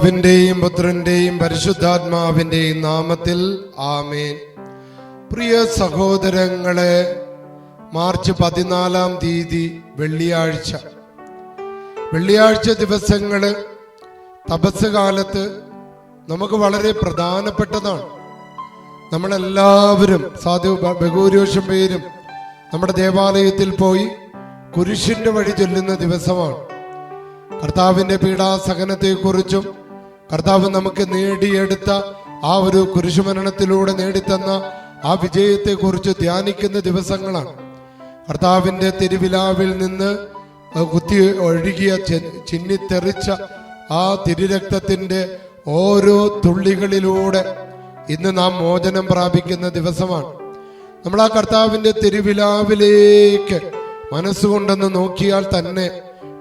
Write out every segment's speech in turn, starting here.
പിതാവിന്റെയും പുത്രന്റെയും പരിശുദ്ധാത്മാവിന്റെയും നാമത്തിൽ ആമേൻ. പ്രിയ സഹോദരങ്ങളെ മാർച്ച് പതിനാലാം തീയതി വെള്ളിയാഴ്ച. വെള്ളിയാഴ്ച ദിവസങ്ങൾ തപസ് കാലത്ത് നമുക്ക് വളരെ പ്രധാനപ്പെട്ടതാണ്. നമ്മളെല്ലാവരും സാധു ബഹുഭൂരിപക്ഷം പേരും നമ്മുടെ ദേവാലയത്തിൽ പോയി കുരിശിന്റെ വഴി ചൊല്ലുന്ന ദിവസമാണ്. കർത്താവിന്റെ പീഡാസഹനത്തെക്കുറിച്ചും കർത്താവ് നമുക്ക് നേടിയെടുത്ത ആ ഒരു കുരിശുമരണത്തിലൂടെ നേടിത്തന്ന ആ വിജയത്തെക്കുറിച്ച് ധ്യാനിക്കുന്ന ദിവസങ്ങളാണ്. കർത്താവിന്റെ തിരുവിലാവിൽ നിന്ന് കുത്തി ഒഴുകിയ ചിന്നിത്തെറിച്ച ആ തിരുരക്തത്തിന്റെ ഓരോ തുള്ളികളിലൂടെ ഇന്ന് നാം മോചനം പ്രാപിക്കുന്ന ദിവസമാണ്. നമ്മൾ ആ കർത്താവിന്റെ തിരുവിലാവിലേക്ക് മനസ്സുകൊണ്ടെന്ന് നോക്കിയാൽ തന്നെ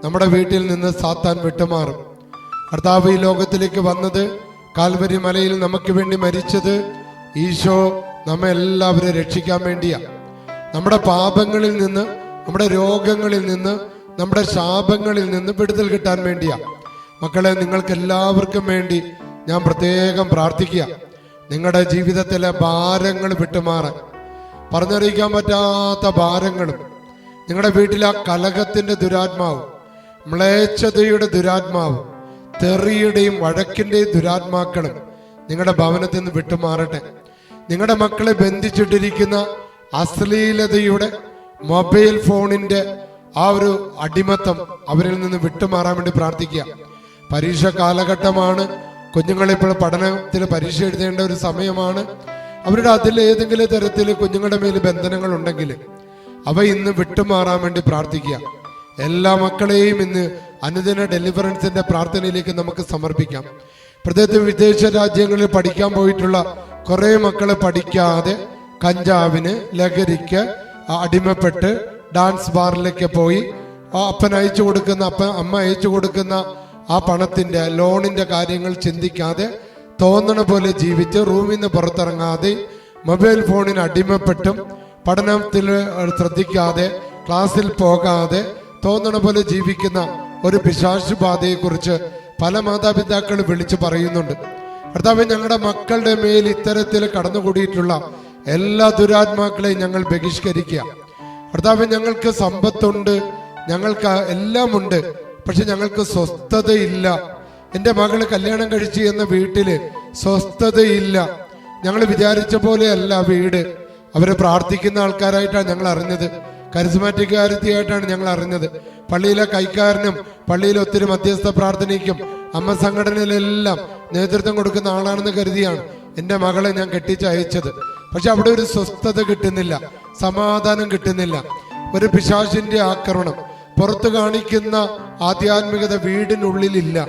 നമ്മുടെ വീട്ടിൽ നിന്ന് സാത്താൻ വിട്ടുമാറും. കർത്താവ് ഈ ലോകത്തിലേക്ക് വന്നത് കാൽവരി മലയിൽ നമുക്ക് വേണ്ടി മരിച്ചത് ഈശോ നമ്മെ എല്ലാവരെയും രക്ഷിക്കാൻ വേണ്ടിയാ. നമ്മുടെ പാപങ്ങളിൽ നിന്ന് നമ്മുടെ രോഗങ്ങളിൽ നിന്ന് നമ്മുടെ ശാപങ്ങളിൽ നിന്ന് വിടുതൽ കിട്ടാൻ വേണ്ടിയാ. മക്കളെ നിങ്ങൾക്ക് എല്ലാവർക്കും വേണ്ടി ഞാൻ പ്രത്യേകം പ്രാർത്ഥിക്കുക. നിങ്ങളുടെ ജീവിതത്തിലെ ഭാരങ്ങൾ വിട്ടുമാറാൻ. പറഞ്ഞറിയിക്കാൻ പറ്റാത്ത ഭാരങ്ങളും. നിങ്ങളുടെ വീട്ടിലെ ആ കലഹത്തിന്റെ ദുരാത്മാവും. മ്ലേച്ഛതയുടെ ദുരാത്മാവും. തെറിയുടെയും വഴക്കിന്റെയും ദുരാത്മാക്കളും നിങ്ങളുടെ ഭവനത്തിൽ നിന്ന് വിട്ടുമാറട്ടെ. നിങ്ങളുടെ മക്കളെ ബന്ധിച്ചിട്ടിരിക്കുന്ന അശ്ലീലതയുടെ മൊബൈൽ ഫോണിന്റെ ആ ഒരു അടിമത്തം അവരിൽ നിന്ന് വിട്ടുമാറാൻ വേണ്ടി പ്രാർത്ഥിക്കുക. പരീക്ഷ കാലഘട്ടമാണ്. കുഞ്ഞുങ്ങളിപ്പോൾ പഠനത്തിൽ പരീക്ഷ എഴുതേണ്ട ഒരു സമയമാണ്. അവരുടെ അതിൽ ഏതെങ്കിലും തരത്തിൽ കുഞ്ഞുങ്ങളുടെ മേൽ ബന്ധനങ്ങൾ ഉണ്ടെങ്കിൽ അവ ഇന്ന് വിട്ടുമാറാൻ വേണ്ടി പ്രാർത്ഥിക്കുക. എല്ലാ മക്കളെയും ഇന്ന് അനുദിന ഡെലിവറൻസിന്റെ പ്രാർത്ഥനയിലേക്ക് നമുക്ക് സമർപ്പിക്കാം. പ്രത്യേകിച്ച് വിദേശ രാജ്യങ്ങളിൽ പഠിക്കാൻ പോയിട്ടുള്ള കുറേ മക്കളെ പഠിക്കാതെ കഞ്ചാവിന് ലഹരിക്ക് അടിമപ്പെട്ട് ഡാൻസ് ബാറിലേക്ക് പോയി. അപ്പൻ അയച്ചു കൊടുക്കുന്ന അപ്പ അമ്മ അയച്ചു കൊടുക്കുന്ന ആ പണത്തിന്റെ ലോണിന്റെ കാര്യങ്ങൾ ചിന്തിക്കാതെ തോന്നണ പോലെ ജീവിച്ച് റൂമിൽ നിന്ന് പുറത്തിറങ്ങാതെ മൊബൈൽ ഫോണിന് അടിമപ്പെട്ടും പഠനത്തിൽ ശ്രദ്ധിക്കാതെ ക്ലാസ്സിൽ പോകാതെ തോന്നണ പോലെ ജീവിക്കുന്ന ഒരു പിശാശു ബാധയെക്കുറിച്ച് പല മാതാപിതാക്കൾ വിളിച്ചു പറയുന്നുണ്ട്. കർത്താവ് ഞങ്ങളുടെ മക്കളുടെ മേൽ ഇത്തരത്തിൽ കടന്നുകൂടിയിട്ടുള്ള എല്ലാ ദുരാത്മാക്കളെയും ഞങ്ങൾ ബഹിഷ്കരിക്കുക. കർത്താവ് ഞങ്ങൾക്ക് സമ്പത്തുണ്ട് ഞങ്ങൾക്ക് എല്ലാം ഉണ്ട് പക്ഷെ ഞങ്ങൾക്ക് സ്വസ്ഥതയില്ല. എന്റെ മകൾ കല്യാണം കഴിച്ചു എന്ന വീട്ടിൽ സ്വസ്ഥതയില്ല. ഞങ്ങൾ വിചാരിച്ച പോലെയല്ല വീട്. അവരെ പ്രാർത്ഥിക്കുന്ന ആൾക്കാരായിട്ടാണ് ഞങ്ങൾ അറിഞ്ഞത്. കരിസ്മാറ്റിക് കാര്യത്തിയായിട്ടാണ് ഞങ്ങൾ അറിഞ്ഞത്. പള്ളിയിലെ കൈക്കാരനും പള്ളിയിലെ ഒത്തിരി മധ്യസ്ഥ പ്രാർത്ഥനയ്ക്കും അമ്മ സംഘടനയിലെല്ലാം നേതൃത്വം കൊടുക്കുന്ന ആളാണെന്ന് കരുതിയാണ് എന്റെ മകളെ ഞാൻ കെട്ടിച്ചയച്ചത്. പക്ഷെ അവിടെ ഒരു സ്വസ്ഥത കിട്ടുന്നില്ല സമാധാനം കിട്ടുന്നില്ല. ഒരു പിശാചിന്റെ ആക്രമണം. പുറത്തു കാണിക്കുന്ന ആധ്യാത്മികത വീടിനുള്ളിലില്ല.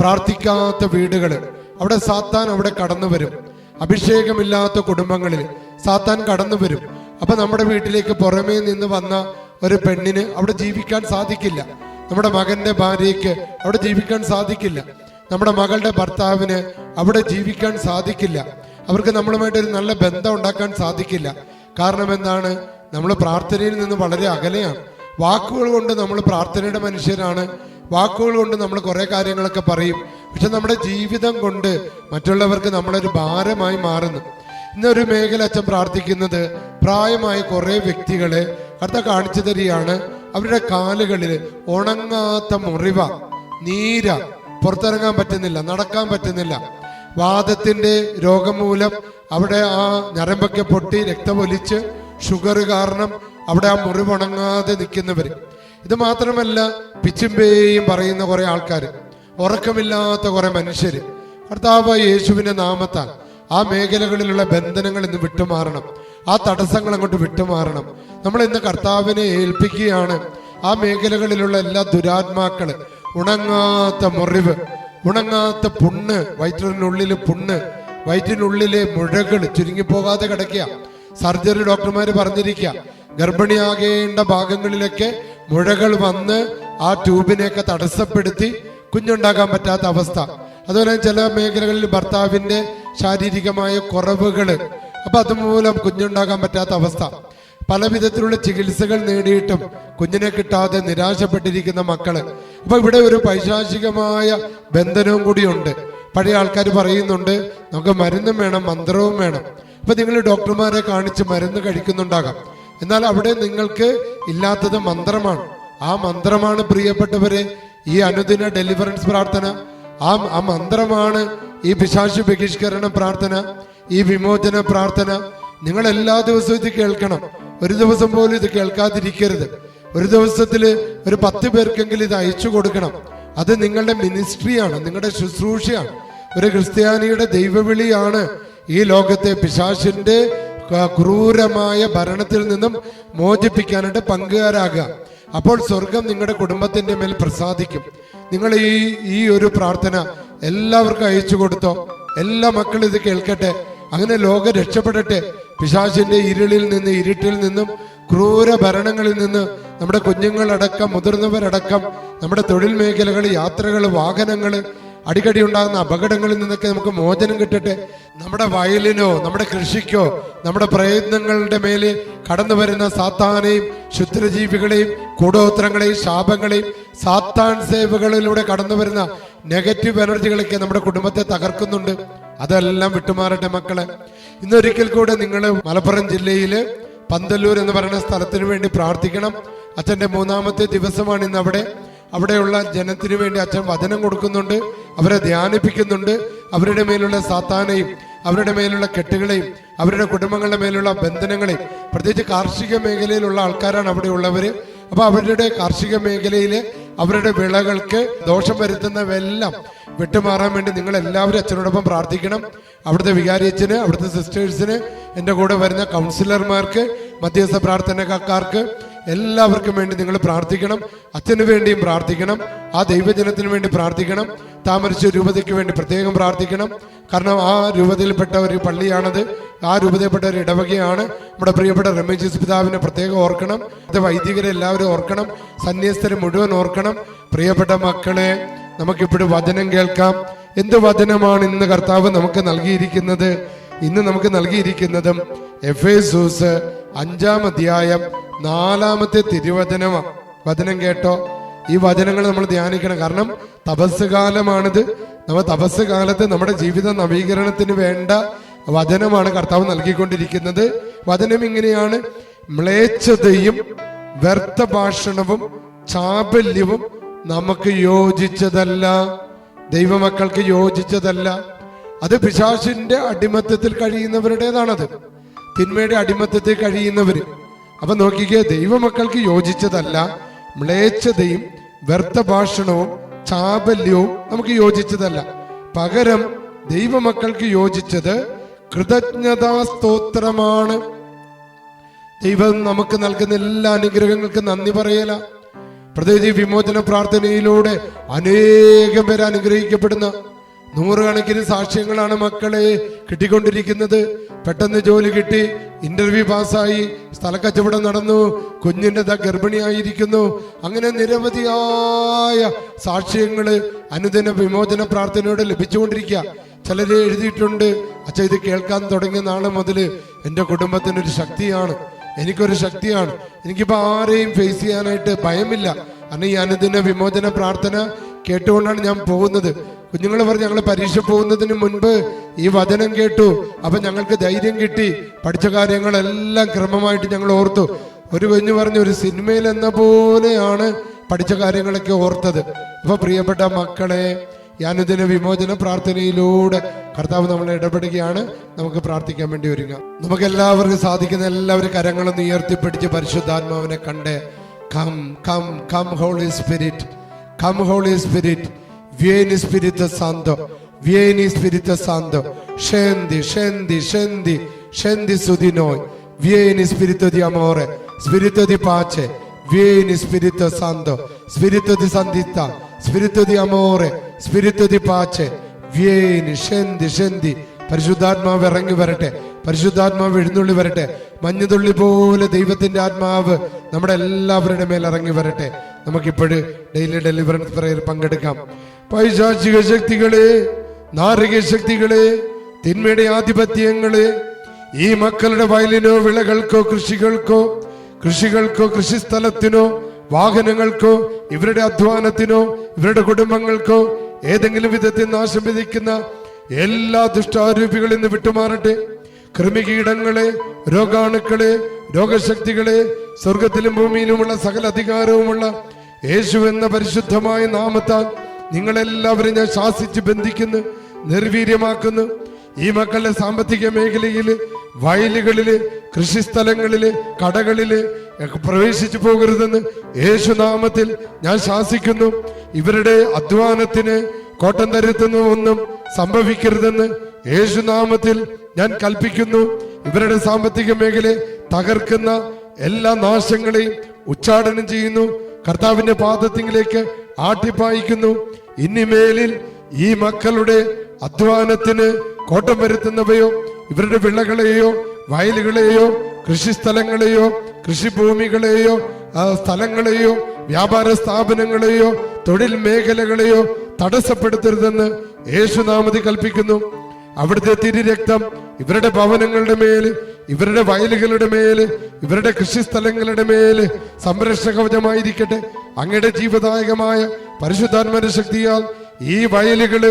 പ്രാർത്ഥിക്കാത്ത വീടുകൾ അവിടെ സാത്താൻ അവിടെ കടന്നു വരും. അഭിഷേകമില്ലാത്ത കുടുംബങ്ങളിൽ സാത്താൻ കടന്നു വരും. അപ്പൊ നമ്മുടെ വീട്ടിലേക്ക് പുറമേ നിന്ന് വന്ന ഒരു പെണ്ണിന് അവിടെ ജീവിക്കാൻ സാധിക്കില്ല. നമ്മുടെ മകന്റെ ഭാര്യയ്ക്ക് അവിടെ ജീവിക്കാൻ സാധിക്കില്ല. നമ്മുടെ മകളുടെ ഭർത്താവിന് അവിടെ ജീവിക്കാൻ സാധിക്കില്ല. അവർക്ക് നമ്മളുമായിട്ട് ഒരു നല്ല ബന്ധം ഉണ്ടാക്കാൻ സാധിക്കില്ല. കാരണം എന്താണ്? നമ്മൾ പ്രാർത്ഥനയിൽ നിന്ന് വളരെ അകലെയാണ്. വാക്കുകൾ കൊണ്ട് നമ്മൾ പ്രാർത്ഥനയുടെ മനുഷ്യരാണ്. വാക്കുകൾ കൊണ്ട് നമ്മൾ കുറെ കാര്യങ്ങളൊക്കെ പറയും. പക്ഷെ നമ്മുടെ ജീവിതം കൊണ്ട് മറ്റുള്ളവർക്ക് നമ്മളൊരു ഭാരമായി മാറുന്നു. ഇന്നൊരു മേഖല അച്ഛൻ പ്രാർത്ഥിക്കുന്നത് പ്രായമായ കുറെ വ്യക്തികളെ അടുത്ത കാണിച്ചു തരികയാണ്. അവരുടെ കാലുകളിൽ ഉണങ്ങാത്ത മുറിവ നീര പുറത്തിറങ്ങാൻ പറ്റുന്നില്ല നടക്കാൻ പറ്റുന്നില്ല. വാദത്തിന്റെ രോഗം മൂലം അവിടെ ആ ഞരമ്പൊക്കെ പൊട്ടി രക്തമൊലിച്ച് ഷുഗർ കാരണം അവിടെ ആ മുറിവുണങ്ങാതെ നിൽക്കുന്നവർ ഇത് മാത്രമല്ല പിച്ചുമ്പേയും പറയുന്ന കുറെ ആൾക്കാർ ഉറക്കമില്ലാത്ത കുറെ മനുഷ്യര്. കർത്താവ് യേശുവിന്റെ നാമത്താൽ ആ മേഖലകളിലുള്ള ബന്ധനങ്ങൾ ഇന്ന് വിട്ടുമാറണം. ആ തടസ്സങ്ങൾ അങ്ങോട്ട് വിട്ടുമാറണം. നമ്മൾ ഇന്ന് കർത്താവിനെ ഏൽപ്പിക്കുകയാണ് ആ മേഖലകളിലുള്ള എല്ലാ ദുരാത്മാക്കൾ ഉണങ്ങാത്ത മുറിവ് ഉണങ്ങാത്ത പുണ്ണ് വയറ്റിനുള്ളിൽ പുണ്ണ് വയറ്റിനുള്ളിലെ മുഴകൾ ചുരുങ്ങിപ്പോകാതെ കിടക്കുക. സർജറി ഡോക്ടർമാർ പറഞ്ഞിരിക്കുക ഗർഭിണിയാകേണ്ട ഭാഗങ്ങളിലൊക്കെ മുഴകൾ വന്ന് ആ ട്യൂബിനെയൊക്കെ തടസ്സപ്പെടുത്തി കുഞ്ഞുണ്ടാകാൻ പറ്റാത്ത അവസ്ഥ. അതുപോലെ ചില മേഖലകളിൽ ഭർത്താവിന്റെ ശാരീരികമായ കുറവുകൾ അപ്പൊ അതുമൂലം കുഞ്ഞുണ്ടാകാൻ പറ്റാത്ത അവസ്ഥ. പല വിധത്തിലുള്ള ചികിത്സകൾ നേടിയിട്ടും കുഞ്ഞിനെ കിട്ടാതെ നിരാശപ്പെട്ടിരിക്കുന്ന മക്കൾ. അപ്പൊ ഇവിടെ ഒരു പൈശാചികമായ ബന്ധനവും കൂടിയുണ്ട്. പഴയ ആൾക്കാർ പറയുന്നുണ്ട് നമുക്ക് മരുന്നും വേണം മന്ത്രവും വേണം. അപ്പൊ നിങ്ങൾ ഡോക്ടർമാരെ കാണിച്ച് മരുന്ന് കഴിക്കുന്നുണ്ടാകാം. എന്നാൽ അവിടെ നിങ്ങൾക്ക് ഇല്ലാത്തത് മന്ത്രമാണ്. ആ മന്ത്രമാണ് പ്രിയപ്പെട്ടവരെ ഈ അനുദിന ഡെലിവറൻസ് പ്രാർത്ഥന. ആ ആ മന്ത്രമാണ് ഈ പിശാശു ബഹിഷ്കരണ പ്രാർത്ഥന. ഈ വിമോചന പ്രാർത്ഥന നിങ്ങൾ എല്ലാ ദിവസവും ഇത് കേൾക്കണം. ഒരു ദിവസം പോലും ഇത് കേൾക്കാതിരിക്കരുത്. ഒരു ദിവസത്തിൽ ഒരു പത്ത് പേർക്കെങ്കിലും ഇത് അയച്ചു കൊടുക്കണം. അത് നിങ്ങളുടെ മിനിസ്ട്രിയാണ് നിങ്ങളുടെ ശുശ്രൂഷയാണ്. ഒരു ക്രിസ്ത്യാനിയുടെ ദൈവവിളിയാണ് ഈ ലോകത്തെ പിശാശിന്റെ ക്രൂരമായ ഭരണത്തിൽ നിന്നും മോചിപ്പിക്കാനായിട്ട് പങ്കുകാരാകുക. അപ്പോൾ സ്വർഗം നിങ്ങളുടെ കുടുംബത്തിന്റെ മേൽ പ്രസാദിക്കും. നിങ്ങൾ ഈ ഈ ഒരു പ്രാർത്ഥന എല്ലാവർക്കും അയച്ചു കൊടുത്തോ? എല്ലാ മക്കളും ഇത് കേൾക്കട്ടെ. അങ്ങനെ ലോകം രക്ഷപ്പെടട്ടെ. പിശാചിന്റെ ഇരുളിൽ നിന്ന് ഇരുട്ടിൽ നിന്നും ക്രൂര ഭരണങ്ങളിൽ നിന്ന് നമ്മുടെ കുഞ്ഞുങ്ങളടക്കം മുതിർന്നവരടക്കം നമ്മുടെ തൊഴിൽ മേഖലകൾ യാത്രകൾ വാഹനങ്ങൾ അടിക്കടി ഉണ്ടാകുന്ന അപകടങ്ങളിൽ നിന്നൊക്കെ നമുക്ക് മോചനം കിട്ടട്ടെ. നമ്മുടെ വയലിനോ നമ്മുടെ കൃഷിക്കോ നമ്മുടെ പ്രയത്നങ്ങളുടെ മേലെ കടന്നു വരുന്ന സാത്താനെയും ക്ഷുദ്രജീവികളെയും കൂടോത്രങ്ങളെയും ശാപങ്ങളെയും സാത്താൻ സേവകളിലൂടെ കടന്നു വരുന്ന നെഗറ്റീവ് എനർജികളൊക്കെ നമ്മുടെ കുടുംബത്തെ തകർക്കുന്നുണ്ട്. അതെല്ലാം വിട്ടുമാറട്ടെ മക്കളെ. ഇന്നൊരിക്കൽ കൂടെ നിങ്ങൾ മലപ്പുറം ജില്ലയിൽ പന്തല്ലൂർ എന്ന് പറയുന്ന സ്ഥലത്തിന് വേണ്ടി പ്രാർത്ഥിക്കണം. അച്ഛന്റെ മൂന്നാമത്തെ ദിവസമാണ് ഇന്ന് അവിടെ അവിടെയുള്ള ജനത്തിനു വേണ്ടി അച്ഛൻ വചനം കൊടുക്കുന്നുണ്ട്. അവരെ ധ്യാനിപ്പിക്കുന്നുണ്ട്. അവരുടെ മേലുള്ള സാത്താനെയും അവരുടെ മേലുള്ള കെട്ടുകളെയും അവരുടെ കുടുംബങ്ങളുടെ മേലുള്ള ബന്ധനങ്ങളെയും. പ്രത്യേകിച്ച് കാർഷിക മേഖലയിലുള്ള ആൾക്കാരാണ് അവിടെ ഉള്ളവര് അപ്പോൾ അവരുടെ കാർഷിക മേഖലയിലെ അവരുടെ വിളകൾക്ക് ദോഷം വരുത്തുന്നവെല്ലാം വിട്ടുമാറാൻ വേണ്ടി നിങ്ങൾ എല്ലാവരും അച്ഛനോടൊപ്പം പ്രാർത്ഥിക്കണം. അവിടുത്തെ വികാരിയച്ഛന് അവിടുത്തെ സിസ്റ്റേഴ്സിന് എന്റെ കൂടെ വരുന്ന കൗൺസിലർമാർക്ക് മധ്യസ്ഥ പ്രാർത്ഥനക്കാർക്ക് എല്ലാവർക്കും വേണ്ടി നിങ്ങൾ പ്രാർത്ഥിക്കണം. അച്ഛന് വേണ്ടിയും പ്രാർത്ഥിക്കണം. ആ ദൈവജനത്തിന് വേണ്ടി പ്രാർത്ഥിക്കണം. താമരശ്ശേരി രൂപതയ്ക്ക് വേണ്ടി പ്രത്യേകം പ്രാർത്ഥിക്കണം. കാരണം ആ രൂപതയിൽപ്പെട്ട ഒരു പള്ളിയാണത്. ആ രൂപതയിൽപ്പെട്ട ഒരു ഇടവകയാണ്. നമ്മുടെ പ്രിയപ്പെട്ട രമേശ് പിതാവിനെ പ്രത്യേകം ഓർക്കണം. അത് വൈദികരെ എല്ലാവരും ഓർക്കണം. സന്യസ്തരെ മുഴുവൻ ഓർക്കണം. പ്രിയപ്പെട്ട മക്കളെ നമുക്കിപ്പോഴും വചനം കേൾക്കാം. എന്ത് വചനമാണ് ഇന്ന് കർത്താവ് നമുക്ക് നൽകിയിരിക്കുന്നത്? ഇന്ന് നമുക്ക് നൽകിയിരിക്കുന്നതും എഫ് എസൂസ് അഞ്ചാം അധ്യായം നാലാമത്തെ തിരുവചനം. വചനം കേട്ടോ? ഈ വചനങ്ങൾ നമ്മൾ ധ്യാനിക്കണം. കാരണം തപസ് കാലമാണിത് നമ്മൾ തപസ് കാലത്ത് നമ്മുടെ ജീവിത നവീകരണത്തിന് വേണ്ട വചനമാണ് കർത്താവ് നൽകിക്കൊണ്ടിരിക്കുന്നത്. വചനം ഇങ്ങനെയാണ്. മ്ലേച്ഛതയും വ്യർത്ഥ ഭാഷണവും ചാബല്യവും നമുക്ക് യോജിച്ചതല്ല. ദൈവമക്കൾക്ക് യോജിച്ചതല്ല. അത് പിശാശിന്റെ അടിമത്തത്തിൽ കഴിയുന്നവരുടേതാണത്. തിന്മയുടെ അടിമത്തത്തിൽ കഴിയുന്നവർ അപ്പൊ നോക്കിക്കേ ദൈവമക്കൾക്ക് യോജിച്ചതല്ല മ്ലേച്ഛതയും വ്യർത്ഥ ഭാഷണവും ചാബല്യവും നമുക്ക് യോജിച്ചതല്ല. പകരം ദൈവമക്കൾക്ക് യോജിച്ചത് കൃതജ്ഞതാ സ്തോത്രമാണ് ദൈവം നമുക്ക് നൽകുന്ന എല്ലാ അനുഗ്രഹങ്ങൾക്കും നന്ദി പറയല. പ്രത്യേകിച്ച് വിമോചന പ്രാർത്ഥനയിലൂടെ അനേകം പേര് അനുഗ്രഹിക്കപ്പെടുന്ന നൂറുകണക്കിന് സാക്ഷ്യങ്ങളാണ് മക്കളെ കിട്ടിക്കൊണ്ടിരിക്കുന്നത്. പെട്ടെന്ന് ജോലി കിട്ടി ഇന്റർവ്യൂ പാസ്സായി സ്ഥലക്കച്ചവടം നടന്നു കുഞ്ഞിന്റെ ഗർഭിണിയായിരിക്കുന്നു. അങ്ങനെ നിരവധിയായ സാക്ഷ്യങ്ങൾ അനുദിന വിമോചന പ്രാർത്ഥനയോടെ ലഭിച്ചുകൊണ്ടിരിക്കുക. ചിലരെ എഴുതിയിട്ടുണ്ട് അച്ഛ ഇത് കേൾക്കാൻ തുടങ്ങിയ നാളെ മുതൽ എന്റെ കുടുംബത്തിനൊരു ശക്തിയാണ്. എനിക്കൊരു ശക്തിയാണ്. എനിക്കിപ്പോൾ ആരെയും ഫേസ് ചെയ്യാനായിട്ട് ഭയമില്ല. കാരണം ഈ അനുദിന വിമോചന പ്രാർത്ഥന കേട്ടുകൊണ്ടാണ് ഞാൻ പോകുന്നത്. കുഞ്ഞുങ്ങൾ പറഞ്ഞു ഞങ്ങൾ പരീക്ഷ പോകുന്നതിന് മുൻപ് ഈ വചനം കേട്ടു. അപ്പൊ ഞങ്ങൾക്ക് ധൈര്യം കിട്ടി. പഠിച്ച കാര്യങ്ങളെല്ലാം ക്രമമായിട്ട് ഞങ്ങൾ ഓർത്തു. ഒരു കുഞ്ഞു പറഞ്ഞു ഒരു സിനിമയിൽ എന്ന പോലെയാണ് പഠിച്ച കാര്യങ്ങളൊക്കെ ഓർത്തത്. അപ്പൊ പ്രിയപ്പെട്ട മക്കളെ ഞാനിതിന് വിമോചന പ്രാർത്ഥനയിലൂടെ കർത്താവ് നമ്മളെ ഇടപെടുകയാണ്. നമുക്ക് പ്രാർത്ഥിക്കാൻ വേണ്ടി ഒരുങ്ങാം. നമുക്ക് എല്ലാവർക്കും സാധിക്കുന്ന എല്ലാവരും കരങ്ങളും ഉയർത്തിപ്പിടിച്ച് പരിശുദ്ധാത്മാവിനെ കണ്ട്. Come come come holy spirit come holy spirit vieni Spirito Santo, vieni Spirito Santo, scendi, scendi, scendi, scendi su di noi, vieni Spirito di amore, Spirito di pace, vieni Spirito Santo, Spirito di santità, Spirito di amore, Spirito di pace, vieni, scendi, scendi, പരിശുദ്ധാത്മാവ് ഇറങ്ങി വരട്ടെ പരിശുദ്ധാത്മാവ് എഴുന്നള്ളി വരട്ടെ മഞ്ഞുതുള്ളി പോലെ ദൈവത്തിന്റെ ആത്മാവ് നമ്മുടെ എല്ലാവരുടെ മേൽ ഇറങ്ങി വരട്ടെ നമുക്കിപ്പോഴും ഡെയിലി ഡെലിവറൻസ് പ്രയർ പങ്കെടുക്കാം പൈശാചിക ശക്തികളെ നാരിക ശക്തികളെ തിന്മയുടെ ആധിപത്യങ്ങളെ ഈ മക്കളുടെ വയലിനോ വിളകൾക്കോ കൃഷികൾക്കോ കൃഷികൾക്കോ കൃഷിസ്ഥലത്തിനോ വാഹനങ്ങൾക്കോ ഇവരുടെ അധ്വാനത്തിനോ ഇവരുടെ കുടുംബങ്ങൾക്കോ ഏതെങ്കിലും വിധത്തിൽ നാശം വിധിക്കുന്ന എല്ലാ ദുഷ്ടാരൂപികളിൽ നിന്ന് വിട്ടുമാറട്ടെ. കൃമികീടങ്ങളെ രോഗാണുക്കളെ രോഗശക്തികളെ സ്വർഗത്തിലും ഭൂമിയിലുമുള്ള സകല അധികാരവുമുള്ള യേശു എന്ന പരിശുദ്ധമായ നാമത്താൽ നിങ്ങളെല്ലാവരും ഞാൻ ശാസിച്ച് ബന്ധിക്കുന്നു നിർവീര്യമാക്കുന്നു. ഈ മക്കളുടെ സാമ്പത്തിക മേഖലയിൽ വയലുകളിൽ കൃഷിസ്ഥലങ്ങളിൽ കടകളിൽ ഒക്കെ പ്രവേശിച്ചു പോകരുതെന്ന് യേശുനാമത്തിൽ ഞാൻ ശാസിക്കുന്നു. ഇവരുടെ അധ്വാനത്തിന് കോട്ടം തരുത്തുന്ന ഒന്നും സംഭവിക്കരുതെന്ന് യേശുനാമത്തിൽ ഞാൻ കൽപ്പിക്കുന്നു. ഇവരുടെ സാമ്പത്തിക മേഖലയെ തകർക്കുന്ന എല്ലാ നാശങ്ങളെയും ഉച്ചാടനം ചെയ്യുന്നു. കർത്താവിന്റെ പാദത്തിങ്കിലേക്ക് ആട്ടിപ്പായിക്കുന്നു. ഇനിമേലിൽ ഈ മക്കളുടെ അധ്വാനത്തിന് കോട്ടം വരുത്തുന്നവയോ ഇവരുടെ വിളകളെയോ വയലുകളെയോ കൃഷിസ്ഥലങ്ങളെയോ കൃഷിഭൂമികളെയോ സ്ഥലങ്ങളെയോ വ്യാപാര സ്ഥാപനങ്ങളെയോ തൊഴിൽ മേഖലകളെയോ തടസ്സപ്പെടുത്തരുതെന്ന് യേശുനാമതി കൽപ്പിക്കുന്നു. അവിടുത്തെ തിരുരക്തം ഇവരുടെ ഭവനങ്ങളുടെ മേൽ ഇവരുടെ വയലുകളുടെ മേൽ ഇവരുടെ കൃഷിസ്ഥലങ്ങളുടെ മേൽ സംരക്ഷണ കവചമായിരിക്കട്ടെ. അങ്ങയുടെ ജീവദായകമായ പരിശുദ്ധാത്മന്റെ ശക്തിയാൽ ഈ വയലുകൾ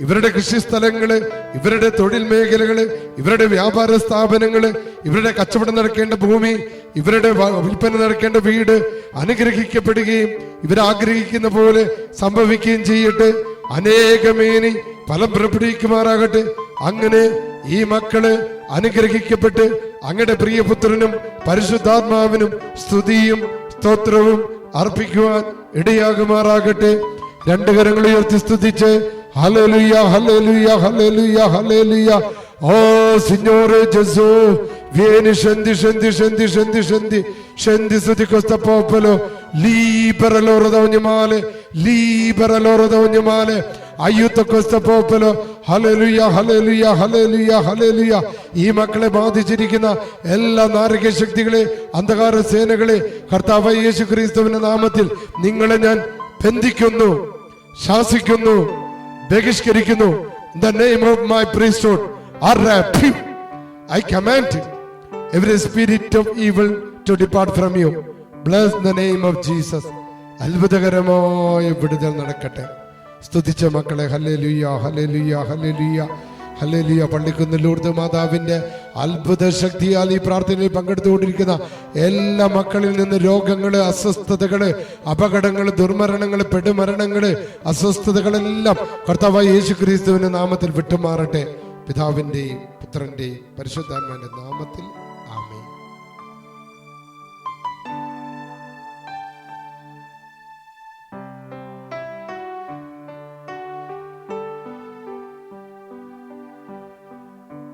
ഇവരുടെ കൃഷിസ്ഥലങ്ങൾ ഇവരുടെ തൊഴിൽ മേഖലകൾ ഇവരുടെ വ്യാപാര സ്ഥാപനങ്ങൾ ഇവരുടെ കച്ചവടം നടക്കേണ്ട ഭൂമി ഇവരുടെ വിൽപ്പന നടക്കേണ്ട വീട് അനുഗ്രഹിക്കപ്പെടുകയും ഇവരാഗ്രഹിക്കുന്ന പോലെ സംഭവിക്കുകയും ചെയ്യട്ടെ. അനേകമേനി ഫലം പുറപ്പെടുവിക്കുമാറാകട്ടെ. അങ്ങനെ ഈ മക്കൾ അനുഗ്രഹിക്കപ്പെട്ട് അങ്ങയുടെ പ്രിയപുത്രനും പരിശുദ്ധാത്മാവിനും സ്തുതിയും സ്തോത്രവും അർപ്പിക്കുവാൻ ഇടയാകുമാറാകട്ടെ. രണ്ട് കരങ്ങൾ ഉയർത്തി സ്തുതിച്ച് ലീ പെറലോറ തോഞ്ഞുമാലെ ലീ പെറലോറ തോഞ്ഞുമാലെ aiuta questo ഹലലുയ ഹലലുയ ഹലലുയ ഹലലുയ ഈ മക്കളെ ബാധിച്ചിരിക്കുന്ന എല്ലാ നാരക ശക്തികളെ അന്ധകാര സേനകളെ കർത്താവ് യേശു ക്രിസ്തുവിന്റെ നാമത്തിൽ നിങ്ങളെ ഞാൻ ബന്ധിക്കുന്നു ശാസിക്കുന്നു ബഹിഷ്കരിക്കുന്നു. The name of my priesthood I command every spirit of evil to depart from you bless the name of Jesus അത്ഭുതകരമായ വിടുതൽ നടക്കട്ടെ. സ്തുതിച്ച മക്കളെ ഹലേ ലുയ്യ ഹലേ ലുയ്യ ഹലേ ലുയ്യ ഹലേ ലുയ്യ പള്ളിക്കുന്ന് ലൂർദ് മാതാവിന്റെ അത്ഭുത ശക്തിയാൽ ഈ പ്രാർത്ഥനയിൽ പങ്കെടുത്തുകൊണ്ടിരിക്കുന്ന എല്ലാ മക്കളിൽ നിന്ന് രോഗങ്ങൾ അസ്വസ്ഥതകൾ അപകടങ്ങൾ ദുർമരണങ്ങൾ പെടുമരണങ്ങൾ അസ്വസ്ഥതകളെല്ലാം കർത്താവായ യേശു ക്രിസ്തുവിന്റെ നാമത്തിൽ വിട്ടുമാറട്ടെ. പിതാവിന്റെയും പുത്രന്റെയും പരിശുദ്ധാത്മാന്റെ നാമത്തിൽ